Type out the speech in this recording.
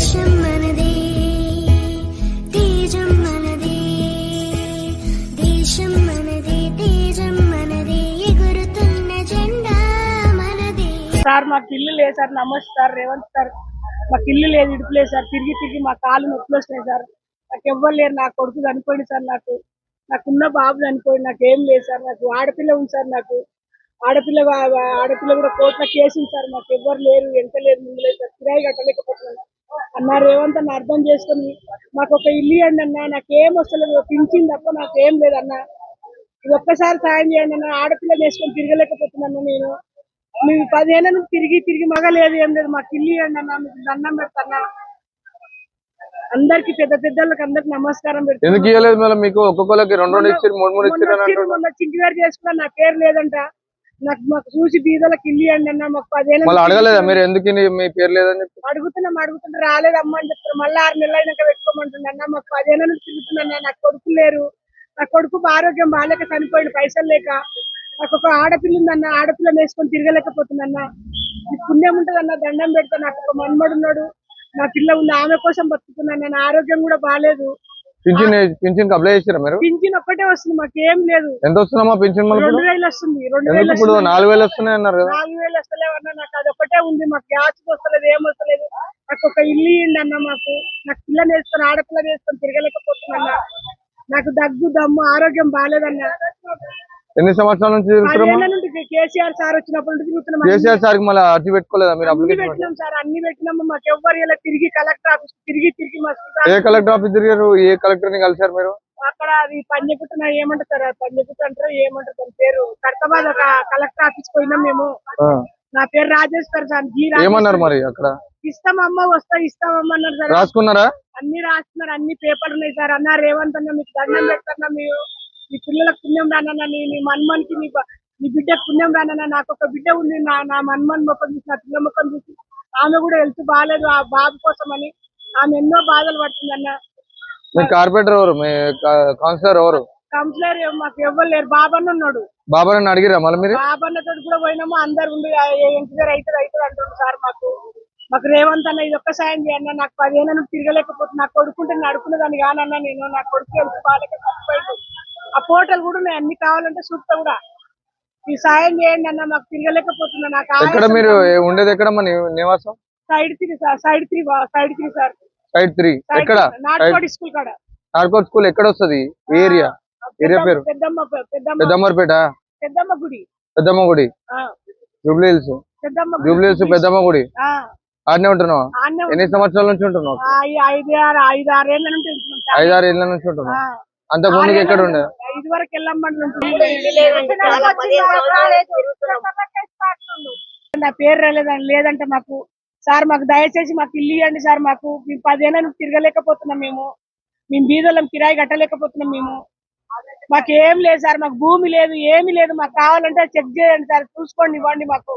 దేశం మనదే తేజం మనదే దేశం మనదే తేజం మనదే ఎగురుతున్న జెండా మనదే సార్ మాకు ఇల్లు లేదు సార్ నమస్తే సార్ రేవంత్ సార్. మాకు ఇల్లు లేదు ఇడుపు లేదు సార్. తిరిగి తిరిగి మా కాళ్ళు నొప్పులు వస్తున్నాయి సార్. నాకు ఎవ్వరు లేరు నా కొడుకు చనిపోయింది సార్ నాకు. నాకున్న బాబు చనిపోయింది నాకు ఏం లేదు సార్. నాకు ఆడపిల్ల ఉంది సార్ నాకు. ఆడపిల్ల ఆడపిల్ల కూడా కోర్టులో కేసు ఉంది సార్. మాకు ఎవ్వరు లేరు ఎంత లేరు ముందు లేదు సార్. కిరాయి కట్టలేకపోతున్నాను అన్న రేవంత్ అన్న అర్థం చేసుకొని మాకు ఒక ఇల్లు ఇవ్వండి అన్న నాకేం వస్తలేదు పింఛన్ తప్ప నాకేం లేదన్న ఒక్కసారి సాయం చేయండి అన్న ఆడపిల్ల వేసుకొని తిరగలేకపోతున్నాను నేను. మీకు పదిహేను నుంచి తిరిగి తిరిగి మగ లేదు ఏం లేదు. మాకు ఇల్లు ఇవ్వండి అన్న మీకు దండం పెడతాను అందరికి పెద్ద పెద్దలకు అందరికి నమస్కారం పెడతాను ఎందుకు ఇవ్వలేదు మళ్ళీ మీకు? ఒక్కొక్కరికి రెండు రెండు ఇచ్చారు మూడు మూడు చింటిగారు చేసుకున్నా నా పేరు లేదంట. నాకు మాకు చూసి బీదలకు ఇల్లు ఇవ్వండి అన్న మాకు మళ్ళీ నుంచి అడగలేదా మీరు? ఎందుకు మీ పేరు లేదని చెప్పి? అడుగుతున్నాం అడుగుతుంటే రాలేదమ్మా అని చెప్తారు. మళ్ళీ ఆరు నెలలు అయినాక పెట్టుకోమంటుంది అన్న మాకు పదిహేను నుంచి తిరుగుతున్నా నాకు కొడుకు లేరు. నా కొడుకు ఆరోగ్యం బాగాలేక చనిపోయింది పైసలు లేక. నాకు ఒక ఆడపిల్ల ఉందన్న ఆడపిల్ల వేసుకొని తిరగలేకపోతుందన్న పుణ్యం ఉంటుందన్న దండం పెడతా. నాకు ఒక మన్మడు ఉన్నాడు. నా పిల్ల ఉంది ఆమె కోసం బతుకుతున్నాను నా ఆరోగ్యం కూడా బాగాలేదు. పింఛన్ పింఛన్ అప్లై చేసారా మీరు? పింఛన్ ఒక్కటే వస్తుంది మాకు ఏం లేదు. ఎంత వస్తుందమ్మా పింఛన్ రెండు వేలు వస్తుంది రెండు వేలు ఇప్పుడు. నాలుగు వేలు వస్తున్నాయి అన్నారు కదా. నాలుగు వేలు వస్తలేవన్నా నాకు అది ఒకటే ఉంది మాకు గ్యాస్ వస్తలేదు ఏం వస్తలేదు. నాకు ఒక ఇల్లు ఇవ్వండి అన్న మాకు. నాకు పిల్లని వేసుకొని ఆడపిల్లని వేసుకొని తిరగలేకపోతున్నా నాకు దగ్గు దమ్ము ఆరోగ్యం బాగాలేదన్న. ఎన్ని సంవత్సరాల నుంచి కేసీఆర్ సార్ వచ్చినప్పటి నుంచి తిరుగుతున్నాం కేసీఆర్ సార్కి మళ్ళీ అర్జీ పెట్టుకోలేదా మీరు అప్లికేషన్? పెట్టినాం సార్ అన్ని పెట్టినాము మాకు ఎవ్వరు ఇలా తిరిగి కలెక్టర్ ఆఫీస్ తిరిగి తిరిగి ఏ కలెక్టర్ ఆఫీస్ తిరిగారు? ఏ కలెక్టర్ని కలిసారు మీరు? అక్కడ అది పంజగుట్ట ఏమంటారు సార్? పంజగుట్ట అంటారు ఏమంటారు దాని పేరు కర్తబాద్ ఒక కలెక్టర్ ఆఫీస్ పోయినాం మేము. నా పేరు రాజేశ్వర్ సార్ జీ. ఏమన్నారు మరి అక్కడ? ఇస్తామమ్మా వస్తా ఇస్తామమ్మా అన్నారు సార్. రాసుకున్నారా? అన్ని రాస్తున్నారు అన్ని పేపర్లు ఉన్నాయి సార్. అన్న రేవంత్ అన్న మీకు దండం పెడతాన్నా మీరు? మీ పిల్లలకు పుణ్యం రానన్నా నీ మన్మన్కి నీ నీ బిడ్డకు పుణ్యం రానన్నా నాకు ఒక బిడ్డ ఉంది నా నా మన్మన్ ముఖం చూసి నా పిల్ల ముఖం చూసి ఆమె కూడా హెల్త్ బాగాలేదు ఆ బాబు కోసం అని ఆమె ఎన్నో బాధలు పడుతుందన్న. మీ కార్పొరేటర్ ఎవరు? మీ కౌన్సిలర్ ఎవరు? కౌన్సిలర్ మాకు ఎవ్వరు లేరు బాబన్న ఉన్నాడు బాబాని అడిగిరా మళ్ళీ మీరు? బాబన్నతో కూడా పోయినాము అందరు ఉండి ఎంకర్ అవుతుంది అవుతుంది అంటుండ్రు సార్ మాకు. మాకు రేవంత్ అన్న ఇది ఒక్క సాయం చేయన్న నాకు పదిహేను నుండి తిరగలేకపోతున్నా నాకు కొడుకుంటే నడుకునేదాన్ని కానన్నా నేను నా కొడుకు హెల్త్ బాగాలేక ఆ పోటలు కూడా ఉన్నాయి అన్ని కావాలంటే చూస్తా కూడా. ఈ సాయం చేయండి అన్న మాకు తిరగలేకపోతున్నా నాకు ఎక్కడ మీరు ఉండేది ఎక్కడ మన నివాసం? Side three sir side three side three sir. Side three. ఎక్కడ? నాటుకోడి స్కూల్ కాడ. నార్కోట్ స్కూల్ ఎక్కడ వస్తుంది? ఏరియా? ఏరియా పేరు? పెద్దమ్మ పెద్దమ్మ. పెద్దమ్మర్పేట? పెద్దమ్మ గుడి. పెద్దమ్మ గుడి. జూబ్లీ హిల్స్. పెద్దమ్మ గుడి. జూబ్లీ హిల్స్ పెద్దమ్మ గుడి. ఆడనే ఉంటున్నావు? ఎన్ని సంవత్సరాల నుంచి ఉంటున్నావు? ఐదు ఆరు ఐదు ఆరు ఏళ్ళ ఉంటున్నాం. సార్. ఐదారు ఏళ్ళ నుంచి ఉంటున్నావు. అంతకు ముందుకు ఎక్కడ ఉండే? ఇది వరకు వెళ్ళమ్మని నా పేరు రాలేదండి. లేదంటే మాకు సార్ మాకు దయచేసి మాకు ఇల్లు ఇవ్వండి సార్ మాకు. మేము పదేళ్ళ నుంచి తిరగలేకపోతున్నాం మేము. మేము బీదోళ్ళం కిరాయి కట్టలేకపోతున్నాం మేము. మాకు ఏం లేదు సార్. మాకు భూమి లేదు ఏమి లేదు. మాకు కావాలంటే చెక్ చేయండి సార్. చూసుకోండి ఇవ్వండి మాకు.